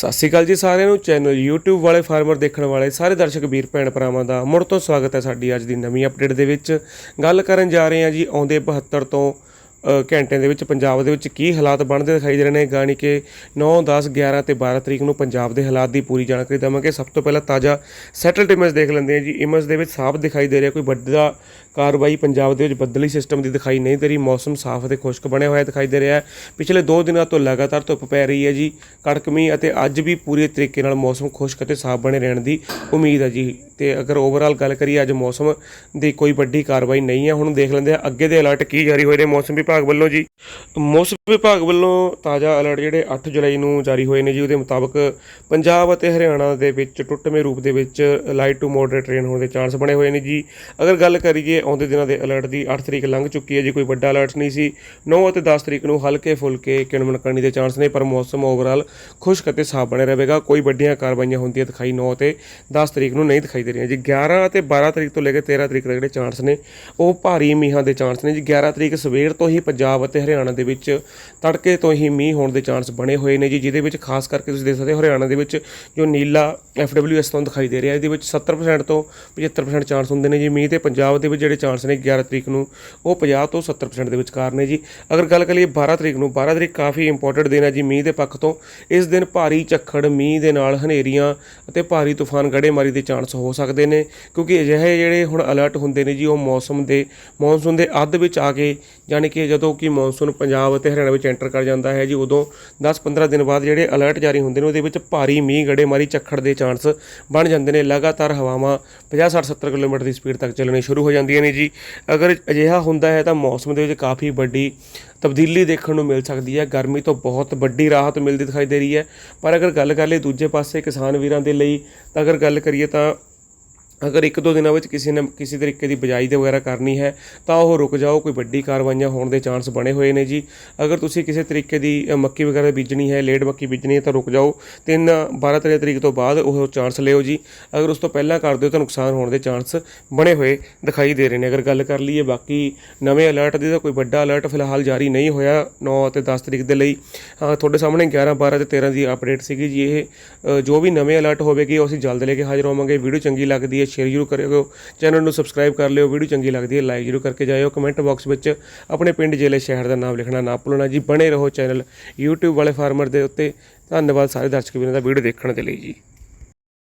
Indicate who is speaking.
Speaker 1: ਸਤਿ ਸ਼੍ਰੀ ਅਕਾਲ ਜੀ ਸਾਰਿਆਂ ਨੂੰ। ਚੈਨਲ YouTube ਵਾਲੇ ਫਾਰਮਰ ਦੇਖਣ ਵਾਲੇ ਸਾਰੇ ਦਰਸ਼ਕ, ਵੀਰ, ਭੈਣ ਭਰਾਵਾਂ ਦਾ ਮੁੜ ਤੋਂ ਸਵਾਗਤ ਹੈ ਸਾਡੀ ਅੱਜ ਦੀ ਨਵੀਂ ਅਪਡੇਟ ਦੇ ਵਿੱਚ। ਗੱਲ ਕਰਨ ਜਾ ਰਹੇ ਹਾਂ ਜੀ ਆਉਂਦੇ 72 ਤੋਂ ਅ, ਘੰਟਿਆਂ ਦੇ ਵਿੱਚ ਪੰਜਾਬ ਦੇ ਵਿੱਚ ਕੀ ਹਾਲਾਤ ਬਣਦੇ ਦਿਖਾਈ ਦੇ ਰਹੇ ਨੇ? ਗਾਣੀ ਕਿ 9 10 11 ਤੇ 12 ਤਰੀਕ ਨੂੰ ਪੰਜਾਬ ਦੇ ਹਾਲਾਤ ਦੀ ਪੂਰੀ ਜਾਣਕਾਰੀ ਦੇਵਾਂਗੇ। ਸਭ ਤੋਂ ਪਹਿਲਾਂ ਤਾਜ਼ਾ ਸੈਟਲਡ ਇਮੇਜ ਦੇਖ ਲੈਂਦੇ ਹਾਂ ਜੀ। ਇਮੇਜ ਦੇ ਵਿੱਚ ਸਾਫ਼ ਦਿਖਾਈ ਦੇ ਰਿਹਾ ਕੋਈ ਵੱਡਾ ਕਾਰਵਾਈ ਪੰਜਾਬ ਦੇ ਵਿੱਚ ਬੱਦਲੀ ਸਿਸਟਮ ਦੀ ਦਿਖਾਈ ਨਹੀਂ ਦੇ ਰਹੀ। ਮੌਸਮ ਸਾਫ਼ ਅਤੇ ਖੁਸ਼ਕ ਬਣਿਆ ਹੋਇਆ ਦਿਖਾਈ ਦੇ ਰਿਹਾ ਹੈ। ਪਿਛਲੇ 2 ਦਿਨਾਂ ਤੋਂ ਲਗਾਤਾਰ ਧੁੱਪ ਪੈ ਰਹੀ ਹੈ ਜੀ। ਕੜਕਮੀ ਅਤੇ ਅੱਜ ਵੀ ਪੂਰੇ ਤਰੀਕੇ ਨਾਲ ਮੌਸਮ ਖੁਸ਼ਕ ਅਤੇ ਸਾਫ਼ ਬਣੇ ਰਹਿਣ ਦੀ ਉਮੀਦ ਹੈ ਜੀ। ਤੇ ਅਗਰ ਓਵਰਆਲ ਗੱਲ ਕਰੀਏ ਅੱਜ ਮੌਸਮ ਦੀ ਕੋਈ ਵੱਡੀ ਕਾਰਵਾਈ ਨਹੀਂ ਹੈ। ਹੁਣ ਦੇਖ ਲੈਂਦੇ ਆ ਅੱਗੇ ਦੇ ਅਲਰਟ ਕੀ ਜਾਰੀ ਹੋਏ ਨੇ ਮੌਸਮ ਵਿਭਾਗ ਵੱਲੋਂ ਜੀ। ਮੌਸਮ ਵਿਭਾਗ ਵੱਲੋਂ ਤਾਜ਼ਾ ਅਲਰਟ ਜਿਹੜੇ 8 ਜੁਲਾਈ ਨੂੰ ਜਾਰੀ ਹੋਏ ਨੇ ਜੀ, ਉਹਦੇ ਮੁਤਾਬਕ ਪੰਜਾਬ ਅਤੇ ਹਰਿਆਣਾ ਦੇ ਵਿੱਚ ਟੁੱਟਵੇਂ ਰੂਪ ਦੇ ਵਿੱਚ ਲਾਈਟ ਟੂ ਮੋਡਰੇਟ ਰੇਨ ਹੋਣ ਦੇ ਚਾਂਸ ਬਣੇ ਹੋਏ ਨੇ ਜੀ। ਅਗਰ ਗੱਲ ਕਰੀਏ ਆਉਂਦੇ ਦਿਨਾਂ ਦੇ ਅਲਰਟ ਦੀ 8 ਤਰੀਕ ਲੰਘ ਚੁੱਕੀ ਹੈ ਜੀ, ਕੋਈ ਵੱਡਾ ਅਲਰਟ ਨਹੀਂ ਸੀ। 9 ਅਤੇ 10 ਤਰੀਕ ਨੂੰ ਹਲਕੇ ਫੁਲਕੇ ਕਿਣਮਣ ਕਰਨੀ ਦੇ ਚਾਂਸ ਨੇ, ਪਰ ਮੌਸਮ ਓਵਰਆਲ ਖੁਸ਼ਕ ਅਤੇ ਸਾਫ਼ ਬਣਿਆ ਰਹੇਗਾ। ਕੋਈ ਵੱਡੀਆਂ ਕਾਰਵਾਈਆਂ ਹੁੰਦੀਆਂ ਦਿਖਾਈ 9 ਤੇ 10 ਤਰੀਕ ਨੂੰ ਨਹੀਂ ਦਿਖਾਈ ਦੇ ਰਹੀਆਂ ਜੀ। 11 ਅਤੇ 12 ਤਰੀਕ ਤੋਂ ਲੈ ਕੇ 13 ਤਰੀਕ ਤੱਕ ਜਿਹੜੇ ਚਾਂਸ ਨੇ, ਉਹ ਭਾਰੀ ਮੀਂਹਾਂ ਦੇ ਚਾਂਸ ਨੇ ਜੀ। 11 ਤਰੀਕ ਸਵੇਰ ਤੋਂ ਹੀ ਪੰਜਾਬ ਅਤੇ ਹਰਿਆਣਾ ਦੇ ਵਿੱਚ ਤੜਕੇ ਤੋਂ ਹੀ ਮੀਂਹ ਹੋਣ ਦੇ ਚਾਂਸ ਬਣੇ ਹੋਏ ਨੇ ਜੀ, ਜਿਹਦੇ ਵਿੱਚ ਖਾਸ ਕਰਕੇ ਤੁਸੀਂ ਦੇਖ ਸਕਦੇ ਹੋ ਹਰਿਆਣਾ ਦੇ ਵਿੱਚ ਜੋ ਨੀਲਾ ਐਫਡਬਲਯੂਐਸ ਤੋਂ ਦਿਖਾਈ ਦੇ ਰਿਹਾ, ਇਹਦੇ ਵਿੱਚ 70% ਤੋਂ 75% ਚਾਂਸ ਹੁੰਦੇ ਨੇ ਜੀ। ਮੀਂਹ ਤੇ ਪੰਜਾਬ ਦੇ ਵਿੱਚ ਜਿਹੜੇ ਚਾਂਸ ਨੇ 11 ਤਰੀਕ ਨੂੰ, ਉਹ 50 ਤੋਂ 70% ਦੇ ਵਿਚਕਾਰ ਨੇ ਜੀ। ਅਗਰ ਗੱਲ ਕਰੀਏ 12 ਤਰੀਕ ਨੂੰ 12 ਤਰੀਕ ਕਾਫੀ ਇੰਪੋਰਟੈਂਟ ਦਿਨ ਹੈ ਜੀ, ਮੀਂਹ ਦੇ ਪੱਖ ਤੋਂ। ਇਸ ਦਿਨ ਭਾਰੀ ਝੱਖੜ, ਮੀਂਹ ਦੇ ਨਾਲ ਹਨੇਰੀਆਂ ਅਤੇ ਭਾਰੀ ਤੂਫਾਨ ਗੜੇਮਾਰੀ ਦੇ ਚਾਂਸ ਹੋ ਸਕਦੇ ਨੇ, ਕਿਉਂਕਿ ਅਜਿਹੇ ਜਿਹੜੇ ਹੁਣ ਅਲਰਟ ਹੁੰਦੇ ਨੇ ਜੀ, ਉਹ ਮੌਸਮ ਦੇ, ਮੌਨਸੂਨ ਦੇ ਅੱਧ ਵਿੱਚ ਆ ਕੇ ਯਾਨੀ ਕਿ ਜਦੋਂ ਕਿ ਮੌਨਸੂਨ ਪੰਜਾਬ ਅਤੇ ਹਰਿਆਣਾ ਵਿੱਚ ਐਂਟਰ ਕਰ ਜਾਂਦਾ ਹੈ ਜੀ, ਉਦੋਂ 10-15 ਦਿਨ ਬਾਅਦ ਜਿਹੜੇ ਅਲਰਟ ਜਾਰੀ ਹੁੰਦੇ ਨੇ, ਉਹਦੇ ਵਿੱਚ ਭਾਰੀ ਮੀਂਹ, ਗੜੇਮਾਰੀ, ਝੱਖੜ ਦੇ ਚਾਂਸ ਬਣ ਜਾਂਦੇ ਨੇ। ਲਗਾਤਾਰ ਹਵਾਵਾਂ 50-60-70 ਕਿਲੋਮੀਟਰ ਦੀ ਸਪੀਡ ਤੱਕ ਚੱਲਣੀ ਸ਼ੁਰੂ ਹੋ ਜਾਂਦੀਆਂ ਨੇ ਜੀ। ਅਗਰ ਅਜਿਹਾ ਹੁੰਦਾ ਹੈ ਤਾਂ ਮੌਸਮ ਦੇ ਵਿੱਚ ਕਾਫੀ ਵੱਡੀ ਤਬਦੀਲੀ ਦੇਖਣ ਨੂੰ ਮਿਲ ਸਕਦੀ ਹੈ। ਗਰਮੀ ਤੋਂ ਬਹੁਤ ਵੱਡੀ ਰਾਹਤ ਮਿਲਦੀ ਦਿਖਾਈ ਦੇ ਰਹੀ ਹੈ। ਪਰ ਅਗਰ ਗੱਲ ਕਰ ਲਈ ਦੂਜੇ ਪਾਸੇ ਕਿਸਾਨ ਵੀਰਾਂ ਦੇ ਲਈ, ਤਾਂ ਅਗਰ ਗੱਲ ਕਰੀਏ ਤਾਂ ਅਗਰ ਇੱਕ ਦੋ ਦਿਨਾਂ ਵਿੱਚ ਕਿਸੇ ਨੇ ਕਿਸੇ ਤਰੀਕੇ ਦੀ ਬਜਾਈ ਦੇ ਵਗੈਰਾ ਕਰਨੀ ਹੈ ਤਾਂ ਉਹ ਰੁਕ ਜਾਓ ਕੋਈ ਵੱਡੀ ਕਾਰਵਾਈਆਂ ਹੋਣ ਦੇ ਚਾਂਸ ਬਣੇ ਹੋਏ ਨੇ ਜੀ। ਅਗਰ ਤੁਸੀਂ ਕਿਸੇ ਤਰੀਕੇ ਦੀ ਮੱਕੀ ਵਗੈਰਾ ਬੀਜਣੀ ਹੈ ਲੇਟ ਮੱਕੀ ਬੀਜਣੀ ਹੈ ਤਾਂ ਰੁਕ ਜਾਓ। ਤਿੰਨ 12 13 ਤਰੀਕ ਤੋਂ ਬਾਅਦ ਉਹ ਚਾਂਸ ਲਿਓ ਜੀ। ਅਗਰ ਉਸ ਤੋਂ ਪਹਿਲਾਂ ਕਰ ਦਿਓ ਤਾਂ ਨੁਕਸਾਨ ਹੋਣ ਦੇ ਚਾਂਸ ਬਣੇ ਹੋਏ ਦਿਖਾਈ ਦੇ ਰਹੇ ਨੇ। ਅਗਰ ਗੱਲ ਕਰ ਲਈਏ ਬਾਕੀ ਨਵੇਂ ਅਲਰਟ ਦੀ ਤਾਂ ਕੋਈ ਵੱਡਾ ਅਲਰਟ ਫਿਲਹਾਲ ਜਾਰੀ ਨਹੀਂ ਹੋਇਆ 9 ਅਤੇ 10 ਤਰੀਕ ਦੇ ਲਈ। ਹਾਂ, ਤੁਹਾਡੇ ਸਾਹਮਣੇ 11 12 ਤੇ 13 ਦੀ ਅਪਡੇਟ ਸੀਗੀ ਜੀ ਇਹ। ਜੋ ਵੀ ਨਵੇਂ ਅਲਰਟ ਹੋਵੇਗੀ ਉਹ ਅਸੀਂ ਜਲਦ ਲੈ ਕੇ ਹਾਜ਼ਰ ਹੋਵਾਂਗੇ। ਵੀਡੀਓ ਚੰਗੀ ਲੱਗਦੀ ਹੈ ਸ਼ੇਅਰ ਜ਼ਰੂਰ ਕਰਿਓ। ਚੈਨਲ ਨੂੰ ਸਬਸਕ੍ਰਾਈਬ ਕਰ ਲਿਓ ਵੀਡੀਓ ਚੰਗੀ ਲੱਗਦੀ ਹੈ ਲਾਈਕ ਜ਼ਰੂਰ ਕਰਕੇ ਜਾਇਓ। ਕਮੈਂਟ ਬਾਕਸ ਵਿੱਚ ਆਪਣੇ ਪਿੰਡ ਜ਼ਿਲ੍ਹੇ ਸ਼ਹਿਰ ਦਾ ਨਾਮ ਲਿਖਣਾ ਨਾ ਭੁੱਲਣਾ ਜੀ। ਬਣੇ ਰਹੋ ਚੈਨਲ YouTube ਵਾਲੇ ਫਾਰਮਰ ਦੇ ਉੱਤੇ। ਧੰਨਵਾਦ ਸਾਰੇ ਦਰਸ਼ਕ ਵੀਰਾਂ ਦਾ ਵੀਡੀਓ ਦੇਖਣ ਦੇ ਲਈ ਜੀ।